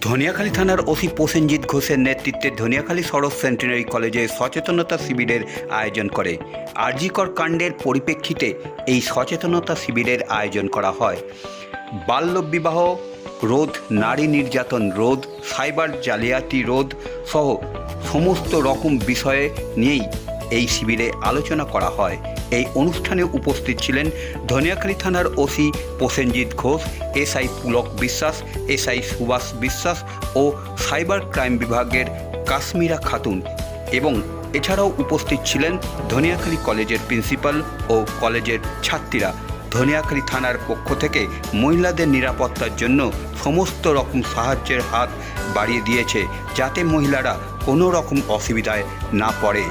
ধনিয়াখালী থানার ওসি প্রসেনজিৎ ঘোষের নেতৃত্বে ধনিয়াখালী সড়ক সেন্টিনারি কলেজে সচেতনতা শিবিরের আয়োজন করে। আরজিকর কাণ্ডের পরিপ্রেক্ষিতে এই সচেতনতা শিবিরের আয়োজন করা হয়। বাল্যবিবাহ রোধ, নারী নির্যাতন রোধ, সাইবার জালিয়াতি রোধ সহ সমস্ত রকম বিষয়ে নিয়েই এই শিবিরে আলোচনা করা হয়। এই অনুষ্ঠানে উপস্থিত ছিলেন ধনিয়াখালী থানার OC Prasenjit Ghosh, SI Pulak Biswas SI Subhash বিশ্বাস ও সাইবার ক্রাইম বিভাগের কাশ্মীরা খাতুন এবং এছাড়াও উপস্থিত ছিলেন ধনিয়াখালী কলেজের প্রিন্সিপাল ও কলেজের ছাত্রীরা। ধনিয়াখালী থানার পক্ষ থেকে মহিলাদের নিরাপত্তার জন্য সমস্ত রকম সাহায্যের হাত বাড়িয়ে দিয়েছে যাতে মহিলারা কোনো রকম অসুবিধায় না পড়ে।